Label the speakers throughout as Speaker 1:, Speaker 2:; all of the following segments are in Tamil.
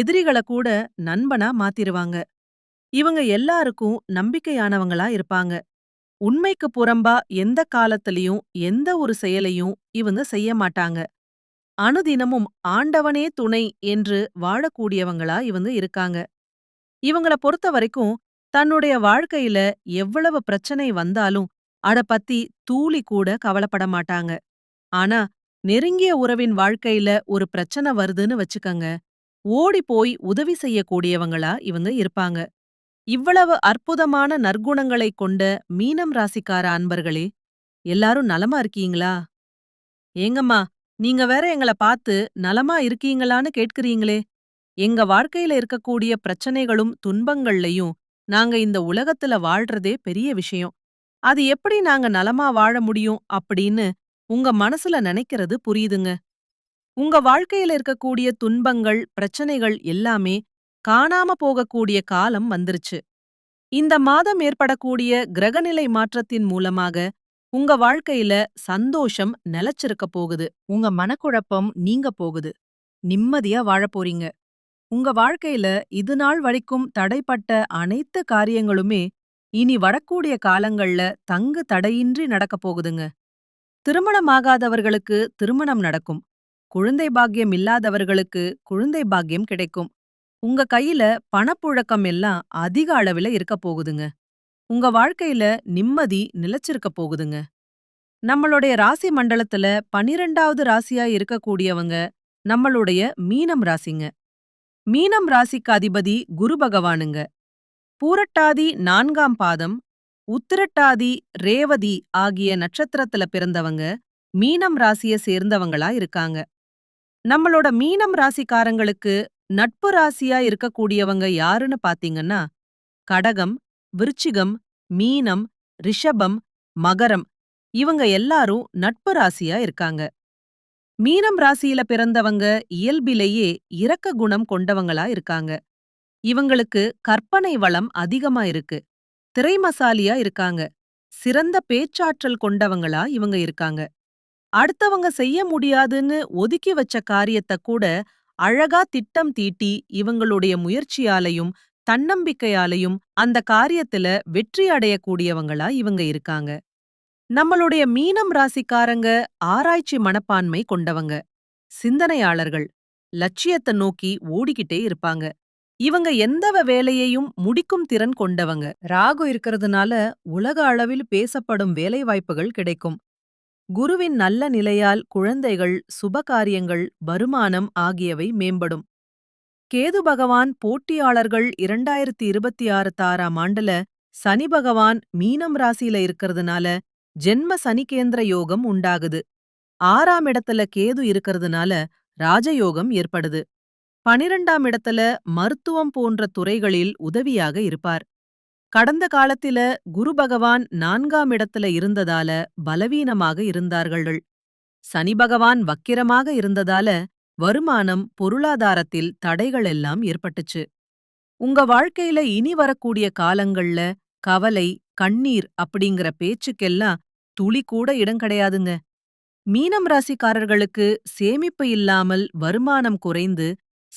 Speaker 1: எதிரிகளை கூட நண்பனா மாத்திருவாங்க இவங்க எல்லாருக்கும் நம்பிக்கையானவங்களா இருப்பாங்க உண்மைக்கு புறம்பா எந்த காலத்திலையும் எந்த ஒரு செயலையும் இவங்க செய்ய மாட்டாங்க அனுதினமும் ஆண்டவனே துணை என்று வாழக்கூடியவங்களா இவங்க இருக்காங்க இவங்கள பொறுத்த வரைக்கும் தன்னுடைய வாழ்க்கையில எவ்வளவு பிரச்சனை வந்தாலும் அட பத்தி தூளி கூட கவலைப்பட மாட்டாங்க ஆனா நெருங்கிய உறவின் வாழ்க்கையில ஒரு பிரச்சனை வருதுன்னு வச்சுக்கங்க ஓடிப்போய் உதவி செய்யக்கூடியவங்களா இவங்க இருப்பாங்க இவ்வளவு அற்புதமான நற்குணங்களை கொண்ட மீனம் ராசிக்கார அன்பர்களே எல்லாரும் நலமா இருக்கீங்களா ஏங்கம்மா நீங்க வேற எங்களை பார்த்து நலமா இருக்கீங்களான்னு கேட்கிறீங்களே எங்க வாழ்க்கையில இருக்கக்கூடிய பிரச்சனைகளும் துன்பங்கள்லையும் நாங்க இந்த உலகத்துல வாழ்றதே பெரிய விஷயம் அது எப்படி நாங்க நலமா வாழ முடியும் அப்படின்னு உங்க மனசுல நினைக்கிறது புரியுதுங்க உங்க வாழ்க்கையில இருக்கக்கூடிய துன்பங்கள் பிரச்சனைகள் எல்லாமே காணாம போகக்கூடிய காலம் வந்துருச்சு இந்த மாதம் ஏற்படக்கூடிய கிரகநிலை மாற்றத்தின் மூலமாக உங்க வாழ்க்கையில சந்தோஷம் நிலச்சிருக்க போகுது உங்க மனக்குழப்பம் நீங்க போகுது நிம்மதியா வாழப்போறீங்க போறீங்க உங்க வாழ்க்கையில இது நாள் வரைக்கும் தடைப்பட்ட அனைத்து காரியங்களுமே இனி வரக்கூடிய காலங்கள்ல தங்கு தடையின்றி நடக்கப் போகுதுங்க திருமணமாகாதவர்களுக்கு திருமணம் நடக்கும் குழந்தை பாக்கியம் இல்லாதவர்களுக்கு குழந்தை பாக்கியம் கிடைக்கும் உங்க கையில பணப்புழக்கம் எல்லாம் அதிக அளவில் இருக்க போகுதுங்க உங்க வாழ்க்கையில நிம்மதி நிலச்சிருக்க போகுதுங்க நம்மளுடைய ராசி மண்டலத்துல பனிரெண்டாவது ராசியா இருக்கக்கூடியவங்க நம்மளுடைய மீனம் ராசிங்க மீனம் ராசிக்கு அதிபதி குரு பகவானுங்க பூரட்டாதி நான்காம் பாதம் உத்திரட்டாதி ரேவதி ஆகிய நட்சத்திரத்துல பிறந்தவங்க மீனம் ராசியை சேர்ந்தவங்களா இருக்காங்க நம்மளோட மீனம் ராசிக்காரங்களுக்கு நட்பு ராசியா இருக்கக்கூடியவங்க யாருன்னு பாத்தீங்கன்னா கடகம் விருச்சிகம் மீனம் ரிஷபம் மகரம் இவங்க எல்லாரும் நட்பு ராசியா இருக்காங்க மீனம் ராசியில பிறந்தவங்க இயல்பிலேயே இரக்க குணம் கொண்டவங்களா இருக்காங்க இவங்களுக்கு கற்பனை வளம் அதிகமா இருக்கு திரைமசாலியா இருக்காங்க சிறந்த பேச்சாற்றல் கொண்டவங்களா இவங்க இருக்காங்க அடுத்தவங்க செய்ய முடியாதுன்னு ஒதுக்கி வச்ச காரியத்தை கூட அழகா திட்டம் தீட்டி இவங்களுடைய முயற்சியாலையும் தன்னம்பிக்கையாலையும் அந்த காரியத்துல வெற்றி அடையக்கூடியவங்களா இவங்க இருக்காங்க நம்மளுடைய மீனம் ராசிக்காரங்க ஆராய்ச்சி மனப்பான்மை கொண்டவங்க சிந்தனையாளர்கள் லட்சியத்தை நோக்கி ஓடிக்கிட்டே இருப்பாங்க இவங்க எந்தவ வேலையையும் முடிக்கும் திறன் கொண்டவங்க ராகு இருக்கிறதுனால உலக அளவில் பேசப்படும் வேலைவாய்ப்புகள் கிடைக்கும் குருவின் நல்ல நிலையால் குழந்தைகள் சுபகாரியங்கள் வருமானம் ஆகியவை மேம்படும் கேது பகவான் போட்டியாளர்கள் இரண்டாயிரத்தி இருபத்தி ஆறு தாறாம் ஆண்டுல சனி பகவான் மீனம் ராசியில இருக்கிறதுனால ஜென்ம சனிகேந்திர யோகம் உண்டாகுது ஆறாம் இடத்துல கேது இருக்கிறதுனால ராஜயோகம் ஏற்படுது பனிரெண்டாம் இடத்துல மருத்துவம் போன்ற துறைகளில் உதவியாக இருப்பார் கடந்த காலத்தில குரு பகவான் நான்காம் இடத்துல இருந்ததால பலவீனமாக இருந்தார்கள் சனி பகவான் வக்கிரமாக இருந்ததால வருமானம் பொருளாதாரத்தில் தடைகள் எல்லாம் ஏற்பட்டுச்சு உங்க வாழ்க்கையில இனி வரக்கூடிய காலங்கள்ல கவலை கண்ணீர் அப்படிங்கிற பேச்சுக்கெல்லாம் துளி கூட இடம் கிடையாதுங்க மீனம் ராசிக்காரர்களுக்கு சேமிப்பு இல்லாமல் வருமானம் குறைந்து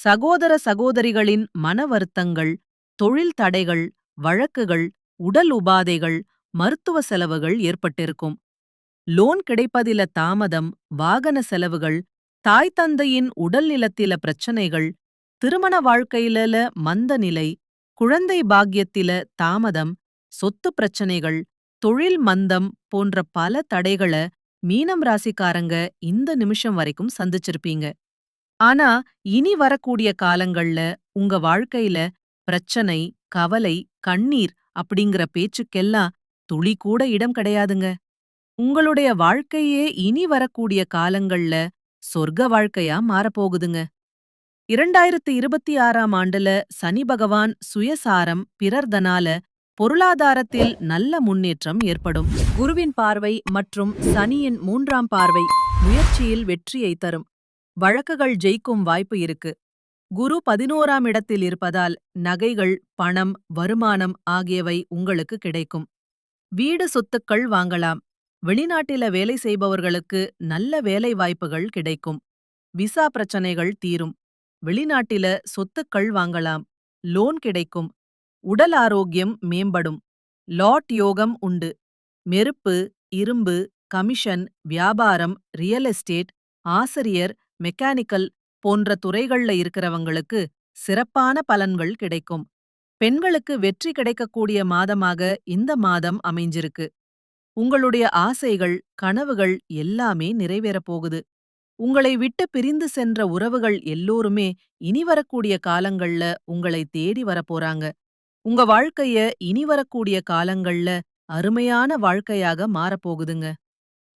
Speaker 1: சகோதர சகோதரிகளின் மன வருத்தங்கள் தொழில் தடைகள் வழக்குகள் உடல் உபாதைகள் மருத்துவ செலவுகள் ஏற்பட்டிருக்கும் லோன் கிடைப்பதில தாமதம் வாகன செலவுகள் தாய் தந்தையின் உடல்நிலத்தில பிரச்சனைகள் திருமண வாழ்க்கையில மந்த நிலை குழந்தை பாக்கியத்தில தாமதம் சொத்து பிரச்சனைகள் தொழில் மந்தம் போன்ற பல தடைகளை மீனம் ராசிக்காரங்க இந்த நிமிஷம் வரைக்கும் சந்திச்சிருப்பீங்க ஆனா இனி வரக்கூடிய காலங்கள்ல உங்க வாழ்க்கையில பிரச்சனை கவலை கண்ணீர் அப்படிங்கிற பேச்சுக்கெல்லாம் துளி கூட இடம் கிடையாதுங்க உங்களுடைய வாழ்க்கையே இனி வரக்கூடிய காலங்கள்ல சொர்க்க வாழ்க்கையா மாறப்போகுதுங்க இரண்டாயிரத்து இருபத்தி ஆறாம் ஆண்டுல சனி பகவான் சுயசாரம் பிறர்தனால பொருளாதாரத்தில் நல்ல முன்னேற்றம் ஏற்படும் குருவின் பார்வை மற்றும் சனியின் மூன்றாம் பார்வை முயற்சியில் வெற்றியை தரும் வழக்குகள் ஜெயிக்கும் வாய்ப்பு இருக்கு குரு பதினோராம் இடத்தில் இருப்பதால் நகைகள் பணம் வருமானம் ஆகியவை உங்களுக்கு கிடைக்கும் வீடு சொத்துக்கள் வாங்கலாம் வெளிநாட்டில வேலை செய்பவர்களுக்கு நல்ல வேலை வாய்ப்புகள் கிடைக்கும் விசா பிரச்சனைகள் தீரும் வெளிநாட்டில சொத்துக்கள் வாங்கலாம் லோன் கிடைக்கும் உடல் ஆரோக்கியம் மேம்படும் லாட் யோகம் உண்டு மெருப்பு இரும்பு கமிஷன் வியாபாரம் ரியல் எஸ்டேட் ஆசிரியர் மெக்கானிக்கல் போன்ற துறைகள்ல இருக்கிறவங்களுக்கு சிறப்பான பலன்கள் கிடைக்கும் பெண்களுக்கு வெற்றி கிடைக்கக்கூடிய மாதமாக இந்த மாதம் அமைஞ்சிருக்கு உங்களுடைய ஆசைகள் கனவுகள் எல்லாமே நிறைவேறப் போகுது உங்களை விட்டு பிரிந்து சென்ற உறவுகள் எல்லோருமே இனி வரக்கூடிய காலங்கள்ல உங்களை தேடி வரப்போறாங்க உங்க வாழ்க்கைய இனி வரக்கூடிய காலங்கள்ல அருமையான வாழ்க்கையாக மாறப்போகுதுங்க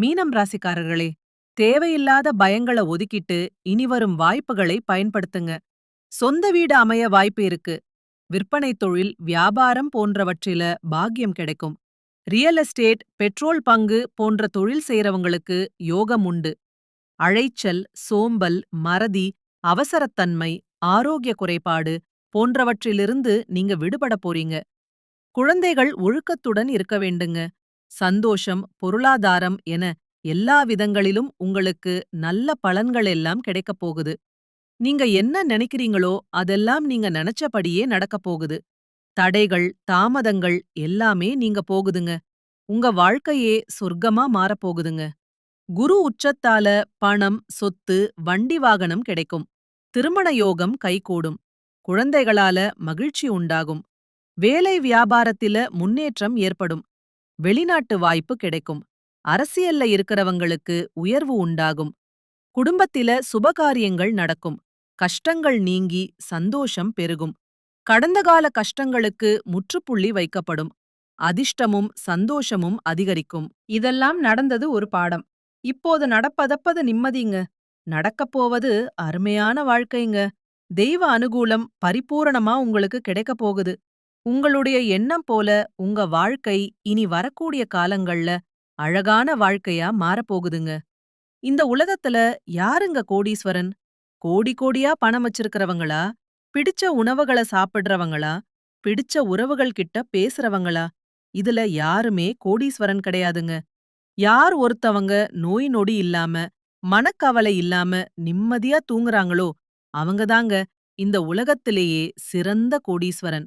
Speaker 1: மீனம் ராசிக்காரர்களே தேவையில்லாத பயங்களை ஒதுக்கிட்டு இனி வரும் வாய்ப்புகளை பயன்படுத்துங்க சொந்த வீடு அமைய வாய்ப்பு இருக்கு விற்பனை தொழில் வியாபாரம் போன்றவற்றில பாக்கியம் கிடைக்கும் ரியல் எஸ்டேட் பெட்ரோல் பங்கு போன்ற தொழில் செய்யறவங்களுக்கு யோகம் உண்டு அழைச்சல் சோம்பல் மறதி அவசரத்தன்மை ஆரோக்கிய குறைபாடு போன்றவற்றிலிருந்து நீங்க விடுபட போறீங்க குழந்தைகள் ஒழுக்கத்துடன் இருக்க வேண்டுங்க சந்தோஷம் பொருளாதாரம் என எல்லா விதங்களிலும் உங்களுக்கு நல்ல பலன்கள் எல்லாம் கிடைக்கப் போகுது நீங்க என்ன நினைக்கிறீங்களோ அதெல்லாம் நீங்க நினைச்சபடியே நடக்கப் போகுது தடைகள் தாமதங்கள் எல்லாமே நீங்க போகுதுங்க உங்க வாழ்க்கையே சொர்க்கமா மாறப்போகுதுங்க குரு உச்சத்தால பணம் சொத்து வண்டி வாகனம் கிடைக்கும் திருமண யோகம் கைகூடும் குழந்தைகளால மகிழ்ச்சி உண்டாகும் வேலை வியாபாரத்தில முன்னேற்றம் ஏற்படும் வெளிநாட்டு வாய்ப்பு கிடைக்கும் அரசியல்ல இருக்கிறவங்களுக்கு உயர்வு உண்டாகும் குடும்பத்தில சுபகாரியங்கள் நடக்கும் கஷ்டங்கள் நீங்கி சந்தோஷம் பெருகும் கடந்த கால கஷ்டங்களுக்கு முற்றுப்புள்ளி வைக்கப்படும் அதிர்ஷ்டமும் சந்தோஷமும் அதிகரிக்கும் இதெல்லாம் நடந்தது ஒரு பாடம் இப்போது நடப்பதப்பது நிம்மதிங்க நடக்கப் போவது அருமையான வாழ்க்கைங்க தெய்வ அனுகூலம் பரிபூரணமா உங்களுக்கு கிடைக்கப் போகுது உங்களுடைய எண்ணம் போல உங்க வாழ்க்கை இனி வரக்கூடிய காலங்கள்ல அழகான வாழ்க்கையா மாறப்போகுதுங்க இந்த உலகத்துல யாருங்க கோடீஸ்வரன் கோடி கோடியா பணம் வச்சிருக்கிறவங்களா பிடிச்ச உணவுகளை சாப்பிடுறவங்களா பிடிச்ச உறவுகள் கிட்ட பேசுறவங்களா இதுல யாருமே கோடீஸ்வரன் கிடையாதுங்க யார் ஒருத்தவங்க நோய் நொடி இல்லாம மனக்கவலை இல்லாம நிம்மதியா தூங்குறாங்களோ அவங்கதாங்க இந்த உலகத்திலேயே சிறந்த கோடீஸ்வரன்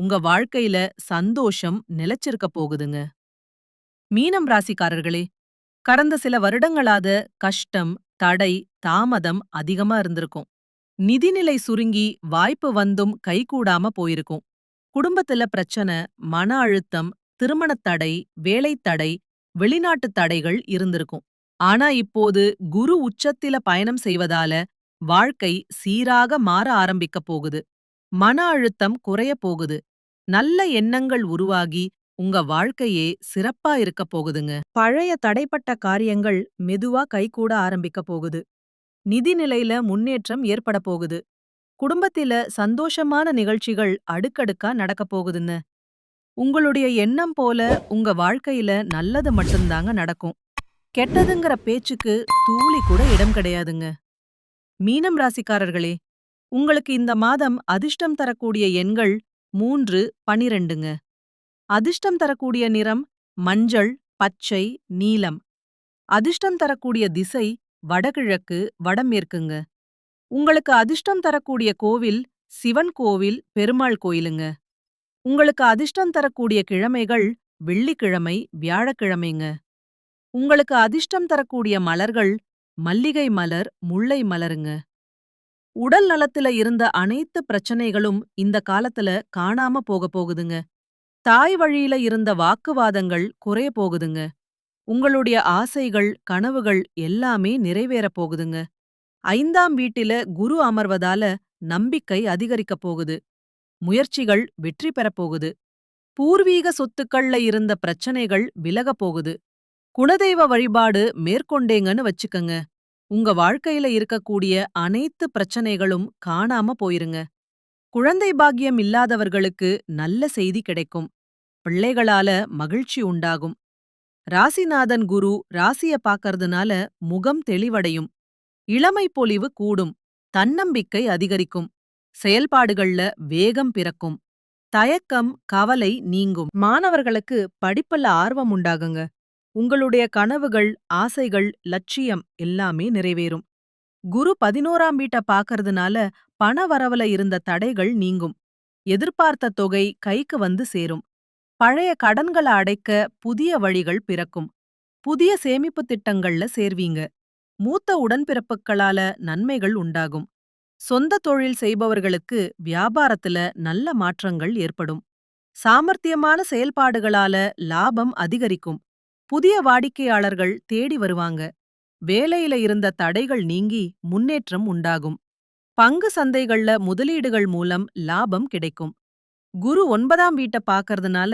Speaker 1: உங்க வாழ்க்கையில சந்தோஷம் நிலச்சிருக்க போகுதுங்க மீனம் ராசிக்காரர்களே கடந்த சில வருடங்களாத கஷ்டம் தடை தாமதம் அதிகமா இருந்திருக்கும் நிதிநிலை சுருங்கி வாய்ப்பு வந்தும் கைகூடாம போயிருக்கும் குடும்பத்துல பிரச்சனை மன அழுத்தம் திருமணத் தடை வேலைத் தடை வெளிநாட்டு தடைகள் இருந்திருக்கும் ஆனா இப்போது குரு உச்சத்தில பயணம் செய்வதால வாழ்க்கை சீராக மாற ஆரம்பிக்கப் போகுது மன அழுத்தம் குறைய போகுது நல்ல எண்ணங்கள் உருவாகி உங்க வாழ்க்கையே சிறப்பா இருக்க போகுதுங்க பழைய தடைப்பட்ட காரியங்கள் மெதுவா கைகூட ஆரம்பிக்க போகுது நிதிநிலையில முன்னேற்றம் ஏற்பட போகுது குடும்பத்தில சந்தோஷமான நிகழ்ச்சிகள் அடுக்கடுக்கா நடக்க போகுதுன்னு உங்களுடைய எண்ணம் போல உங்க வாழ்க்கையில நல்லது மட்டும்தாங்க நடக்கும் கெட்டதுங்கிற பேச்சுக்கு தூளி கூட இடம் கிடையாதுங்க மீனம் ராசிக்காரர்களே உங்களுக்கு இந்த மாதம் அதிர்ஷ்டம் தரக்கூடிய எண்கள் மூன்று பனிரெண்டுங்க அதிர்ஷ்டம் தரக்கூடிய நிறம் மஞ்சள் பச்சை நீலம் அதிர்ஷ்டம் தரக்கூடிய திசை வடகிழக்கு வடமேற்குங்க உங்களுக்கு அதிர்ஷ்டம் தரக்கூடிய கோவில் சிவன் கோவில் பெருமாள் கோயிலுங்க உங்களுக்கு அதிர்ஷ்டம் தரக்கூடிய கிழமைகள் வெள்ளிக்கிழமை வியாழக்கிழமைங்க உங்களுக்கு அதிர்ஷ்டம் தரக்கூடிய மலர்கள் மல்லிகை மலர் முல்லை மலருங்க உடல் நலத்துல இருந்த அனைத்து பிரச்சனைகளும் இந்த காலத்துல காணாம போக போகுதுங்க தாய் வழியில இருந்த வாக்குவாதங்கள் குறைய போகுதுங்க உங்களுடைய ஆசைகள் கனவுகள் எல்லாமே நிறைவேறப் போகுதுங்க ஐந்தாம் வீட்டில குரு அமர்வதால நம்பிக்கை அதிகரிக்கப் போகுது முயற்சிகள் வெற்றி பெறப்போகுது பூர்வீக சொத்துக்கள்ல இருந்த பிரச்சனைகள் விலகப் போகுது குணதெய்வ வழிபாடு மேற்கொண்டேங்கன்னு வச்சுக்கங்க உங்க வாழ்க்கையில இருக்கக்கூடிய அனைத்து பிரச்சனைகளும் காணாம போயிருங்க குழந்தை பாக்கியம் இல்லாதவர்களுக்கு நல்ல செய்தி கிடைக்கும் பிள்ளைகளால மகிழ்ச்சி உண்டாகும் ராசிநாதன் குரு ராசிய பாக்கறதுனால முகம் தெளிவடையும் இளமை பொலிவு கூடும் தன்னம்பிக்கை அதிகரிக்கும் செயல்பாடுகள்ல வேகம் பிறக்கும் தயக்கம் கவலை நீங்கும் மாணவர்களுக்கு படிப்புல ஆர்வம் உண்டாகுங்க உங்களுடைய கனவுகள் ஆசைகள் லட்சியம் எல்லாமே நிறைவேறும் குரு பதினோராம் வீட்ட பாக்கறதுனால பண வரவுல இருந்த தடைகள் நீங்கும் எதிர்பார்த்த தொகை கைக்கு வந்து சேரும் பழைய கடன்களை அடைக்க புதிய வழிகள் பிறக்கும் புதிய சேமிப்பு திட்டங்கள்ல சேர்வீங்க மூத்த உடன்பிறப்புகளால நன்மைகள் உண்டாகும் சொந்த தொழில் செய்பவர்களுக்கு வியாபாரத்துல நல்ல மாற்றங்கள் ஏற்படும் சாமர்த்தியமான செயல்பாடுகளால லாபம் அதிகரிக்கும் புதிய வாடிக்கையாளர்கள் தேடி வருவாங்க வேலையில இருந்த தடைகள் நீங்கி முன்னேற்றம் உண்டாகும் பங்கு சந்தைகள்ல முதலீடுகள் மூலம் லாபம் கிடைக்கும் குரு ஒன்பதாம் வீட்ட பாக்கறதுனால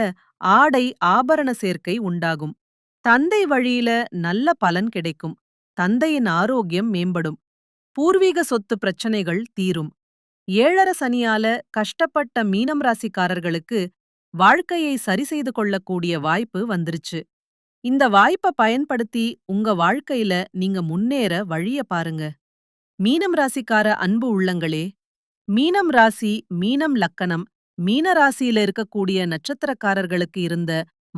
Speaker 1: ஆடை ஆபரண சேர்க்கை உண்டாகும் தந்தை வழியில நல்ல பலன் கிடைக்கும் தந்தையின் ஆரோக்கியம் மேம்படும் பூர்வீக சொத்து பிரச்சனைகள் தீரும் ஏழர சனியால கஷ்டப்பட்ட மீனம் ராசிக்காரர்களுக்கு வாழ்க்கையை சரி செய்து கொள்ளக்கூடிய வாய்ப்பு வந்துருச்சு இந்த வாய்ப்பை பயன்படுத்தி உங்க வாழ்க்கையில நீங்க முன்னேற வழிய பாருங்க மீனம் ராசிக்கார அன்பு உள்ளங்களே மீனம் ராசி மீனம் லக்கணம் மீன ராசியில இருக்கக்கூடிய நட்சத்திரக்காரர்களுக்கு இருந்த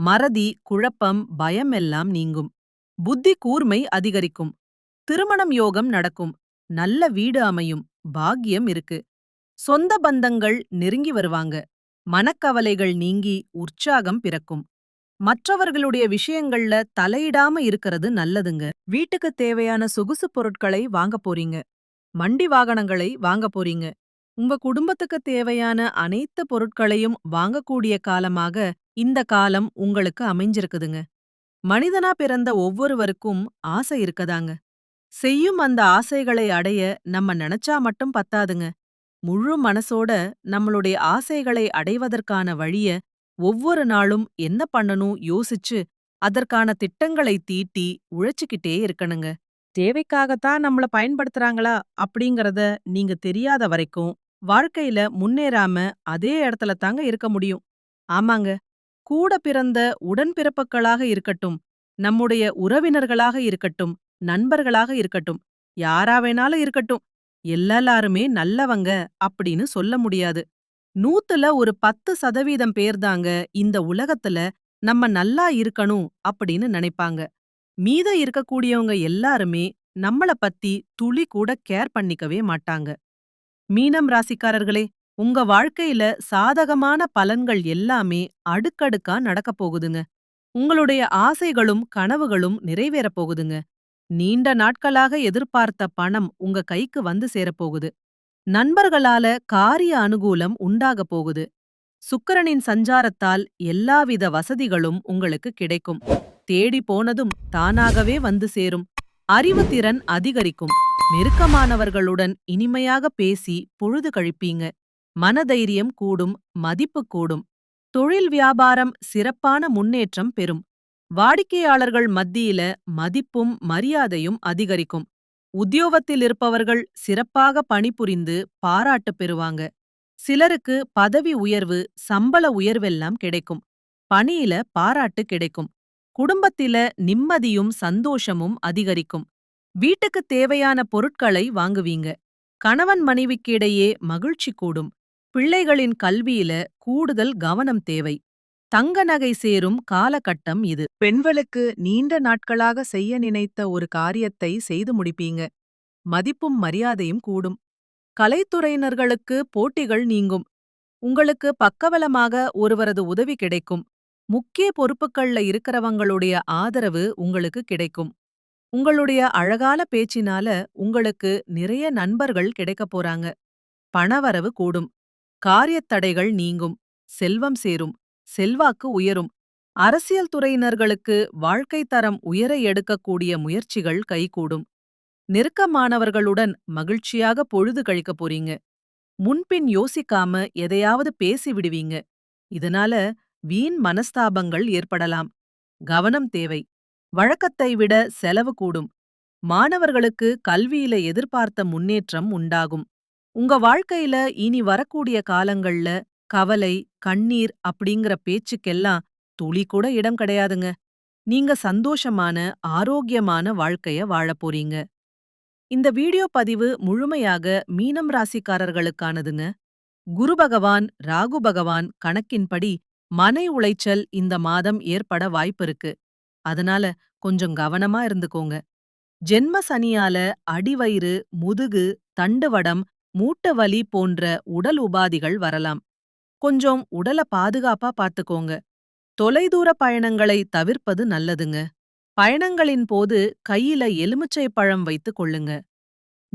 Speaker 1: மறதி குழப்பம் பயம் எல்லாம் நீங்கும் புத்தி கூர்மை அதிகரிக்கும் திருமணம் யோகம் நடக்கும் நல்ல வீடு அமையும் பாக்கியம் இருக்கு சொந்த பந்தங்கள் நெருங்கி வருவாங்க மனக்கவலைகள் நீங்கி உற்சாகம் பிறக்கும் மற்றவர்களுடைய விஷயங்கள்ல தலையிடாம இருக்கிறது நல்லதுங்க வீட்டுக்கு தேவையான சொகுசு பொருட்களை வாங்க போறீங்க மண்டி வாகனங்களை வாங்க போறீங்க உங்க குடும்பத்துக்கு தேவையான அனைத்து பொருட்களையும் வாங்கக்கூடிய காலமாக இந்த காலம் உங்களுக்கு அமைஞ்சிருக்குதுங்க மனிதனா பிறந்த ஒவ்வொருவருக்கும் ஆசை இருக்கதாங்க செய்யும் அந்த ஆசைகளை அடைய நம்ம நினைச்சா மட்டும் பத்தாதுங்க முழு மனசோட நம்மளுடைய ஆசைகளை அடைவதற்கான வழிய ஒவ்வொரு நாளும் என்ன பண்ணணும் யோசிச்சு அதற்கான திட்டங்களை தீட்டி உழைச்சிக்கிட்டே இருக்கணுங்க தேவைக்காகத்தான் நம்மள பயன்படுத்துறாங்களா அப்படிங்கறத நீங்க தெரியாத வரைக்கும் வாழ்க்கையில முன்னேறாம அதே இடத்துல தாங்க இருக்க முடியும் ஆமாங்க கூட பிறந்த உடன்பிறப்புகளாக இருக்கட்டும் நம்முடைய உறவினர்களாக இருக்கட்டும் நண்பர்களாக இருக்கட்டும் யாரா வேணாலும் இருக்கட்டும் எல்லாருமே நல்லவங்க அப்படின்னு சொல்ல முடியாது நூத்துல ஒரு பத்து சதவீதம் பேர்தாங்க இந்த உலகத்துல நம்ம நல்லா இருக்கணும் அப்படின்னு நினைப்பாங்க மீத இருக்கக்கூடியவங்க எல்லாருமே நம்மள பத்தி துளி கூட கேர் பண்ணிக்கவே மாட்டாங்க மீனம் ராசிக்காரர்களே உங்க வாழ்க்கையில சாதகமான பலன்கள் எல்லாமே அடுக்கடுக்கா நடக்கப் போகுதுங்க உங்களுடைய ஆசைகளும் கனவுகளும் நிறைவேறப் போகுதுங்க நீண்ட நாட்களாக எதிர்பார்த்த பணம் உங்க கைக்கு வந்து சேரப்போகுது நண்பர்களால காரிய அனுகூலம் உண்டாகப் போகுது சுக்கரனின் சஞ்சாரத்தால் எல்லாவித வசதிகளும் உங்களுக்கு கிடைக்கும் தேடி போனதும் தானாகவே வந்து சேரும் அறிவுத்திறன் அதிகரிக்கும் நெருக்கமானவர்களுடன் இனிமையாக பேசி பொழுது கழிப்பீங்க மனதைரியம் கூடும் மதிப்பு கூடும் தொழில் வியாபாரம் சிறப்பான முன்னேற்றம் பெறும் வாடிக்கையாளர்கள் மத்தியில மதிப்பும் மரியாதையும் அதிகரிக்கும் உத்தியோகத்தில் இருப்பவர்கள் சிறப்பாக பணிபுரிந்து பாராட்டு பெறுவாங்க சிலருக்கு பதவி உயர்வு சம்பள உயர்வெல்லாம் கிடைக்கும் பணியில பாராட்டு கிடைக்கும் குடும்பத்தில நிம்மதியும் சந்தோஷமும் அதிகரிக்கும் வீட்டுக்கு தேவையான பொருட்களை வாங்குவீங்க கணவன் மனைவிக்கிடையே மகிழ்ச்சி கூடும் பிள்ளைகளின் கல்வியில கூடுதல் கவனம் தேவை தங்க நகை சேரும் காலகட்டம் இது பெண்களுக்கு நீண்ட நாட்களாக செய்ய நினைத்த ஒரு காரியத்தை செய்து முடிப்பீங்க மதிப்பும் மரியாதையும் கூடும் கலைத்துறையினர்களுக்கு போட்டிகள் நீங்கும் உங்களுக்கு பக்கவலமாக ஒருவரது உதவி கிடைக்கும் முக்கிய பொறுப்புக்கள்ல இருக்கிறவங்களுடைய ஆதரவு உங்களுக்கு கிடைக்கும் உங்களுடைய அழகால பேச்சினால உங்களுக்கு நிறைய நண்பர்கள் கிடைக்கப் போறாங்க பணவரவு கூடும் காரியத்தடைகள் நீங்கும் செல்வம் சேரும் செல்வாக்கு உயரும் அரசியல் துறையினர்களுக்கு வாழ்க்கை தரம் உயர எடுக்கக்கூடிய முயற்சிகள் கைகூடும் நெருக்கமானவர்களுடன் மகிழ்ச்சியாக பொழுது கழிக்க போறீங்க முன்பின் யோசிக்காம எதையாவது பேசி விடுவீங்க இதனால வீண் மனஸ்தாபங்கள் ஏற்படலாம் கவனம் தேவை வழக்கத்தை விட செலவு கூடும் மாணவர்களுக்கு கல்வியில எதிர்பார்த்த முன்னேற்றம் உண்டாகும் உங்க வாழ்க்கையில இனி வரக்கூடிய காலங்கள்ல கவலை கண்ணீர் அப்படிங்கிற பேச்சுக்கெல்லாம் துளி கூட இடம் கிடையாதுங்க நீங்க சந்தோஷமான ஆரோக்கியமான வாழ்க்கைய வாழப் போறீங்க இந்த வீடியோ பதிவு முழுமையாக மீனம் ராசிக்காரர்களுக்கானதுங்க குரு பகவான் ராகு பகவான் கணக்கின்படி மனை உளைச்சல் இந்த மாதம் ஏற்பட வாய்ப்பிருக்கு அதனால கொஞ்சம் கவனமா இருந்துக்கோங்க ஜென்ம சனியால அடிவயிறு முதுகு தண்டுவடம் மூட்டு வலி போன்ற உடல் உபாதிகள் வரலாம் கொஞ்சம் உடல பாதுகாப்பா பார்த்துக்கோங்க தொலைதூர பயணங்களை தவிர்ப்பது நல்லதுங்க பயணங்களின் போது கையில எலுமிச்சை பழம் வைத்து கொள்ளுங்க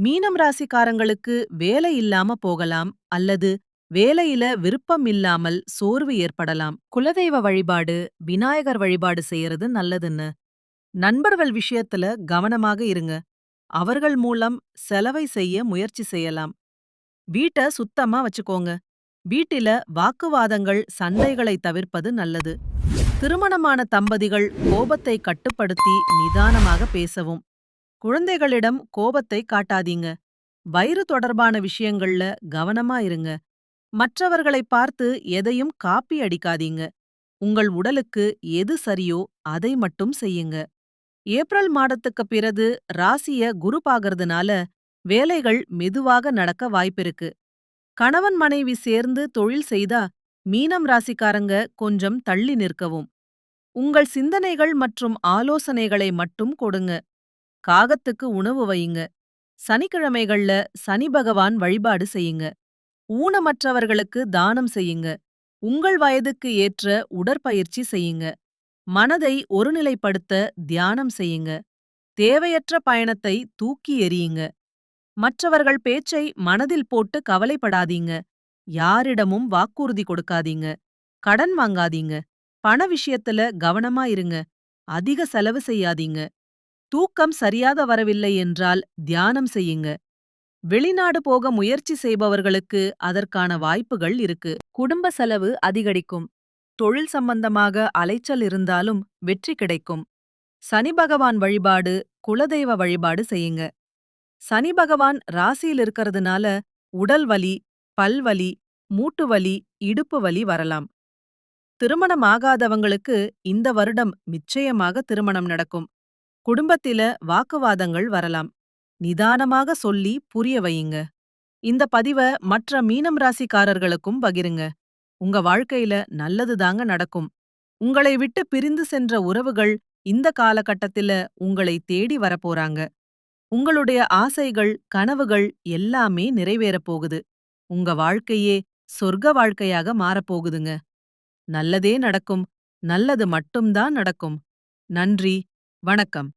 Speaker 1: மீனம் ராசிக்காரங்களுக்கு வேலை இல்லாம போகலாம் அல்லது வேலையில விருப்பம் இல்லாமல் சோர்வு ஏற்படலாம் குலதெய்வ வழிபாடு விநாயகர் வழிபாடு செய்யறது நல்லதுன்னு நண்பர்கள் விஷயத்துல கவனமாக இருங்க அவர்கள் மூலம் செலவை செய்ய முயற்சி செய்யலாம் வீட்ட சுத்தமா வச்சுக்கோங்க வீட்டில வாக்குவாதங்கள் சண்டைகளை தவிர்ப்பது நல்லது திருமணமான தம்பதிகள் கோபத்தை கட்டுப்படுத்தி நிதானமாக பேசவும் குழந்தைகளிடம் கோபத்தை காட்டாதீங்க வயிறு தொடர்பான விஷயங்கள்ல கவனமா இருங்க மற்றவர்களை பார்த்து எதையும் காப்பி அடிக்காதீங்க உங்கள் உடலுக்கு எது சரியோ அதை மட்டும் செய்யுங்க ஏப்ரல் மாதத்துக்கு பிறகு ராசிய குரு வேலைகள் மெதுவாக நடக்க வாய்ப்பிருக்கு கணவன் மனைவி சேர்ந்து தொழில் செய்தா மீனம் ராசிக்காரங்க கொஞ்சம் தள்ளி நிற்கவும் உங்கள் சிந்தனைகள் மற்றும் ஆலோசனைகளை மட்டும் கொடுங்க காகத்துக்கு உணவு வையுங்க சனிக்கிழமைகள்ல சனி பகவான் வழிபாடு செய்யுங்க ஊனமற்றவர்களுக்கு தானம் செய்யுங்க உங்கள் வயதுக்கு ஏற்ற உடற்பயிற்சி செய்யுங்க மனதை ஒருநிலைப்படுத்த தியானம் செய்யுங்க தேவையற்ற பயணத்தை தூக்கி எறியுங்க மற்றவர்கள் பேச்சை மனதில் போட்டு கவலைப்படாதீங்க யாரிடமும் வாக்குறுதி கொடுக்காதீங்க கடன் வாங்காதீங்க பண விஷயத்துல கவனமா இருங்க அதிக செலவு செய்யாதீங்க தூக்கம் சரியாக வரவில்லை என்றால் தியானம் செய்யுங்க வெளிநாடு போக முயற்சி செய்பவர்களுக்கு அதற்கான வாய்ப்புகள் இருக்கு குடும்ப செலவு அதிகரிக்கும் தொழில் சம்பந்தமாக அலைச்சல் இருந்தாலும் வெற்றி கிடைக்கும் சனி பகவான் வழிபாடு குலதெய்வ வழிபாடு செய்யுங்க சனி பகவான் ராசியில் இருக்கிறதுனால உடல் வலி பல்வலி மூட்டு வலி இடுப்பு வலி வரலாம் திருமணம் ஆகாதவங்களுக்கு இந்த வருடம் நிச்சயமாக திருமணம் நடக்கும் குடும்பத்தில வாக்குவாதங்கள் வரலாம் நிதானமாக சொல்லி புரிய வையுங்க இந்த பதிவ மற்ற மீனம் ராசிக்காரர்களுக்கும் பகிருங்க உங்க வாழ்க்கையில நல்லது தாங்க நடக்கும் உங்களை விட்டு பிரிந்து சென்ற உறவுகள் இந்த காலகட்டத்தில உங்களை தேடி வரப்போறாங்க உங்களுடைய ஆசைகள் கனவுகள் எல்லாமே நிறைவேறப் போகுது உங்க வாழ்க்கையே சொர்க்க வாழ்க்கையாக மாறப்போகுதுங்க நல்லதே நடக்கும் நல்லது மட்டும்தான் நடக்கும் நன்றி வணக்கம்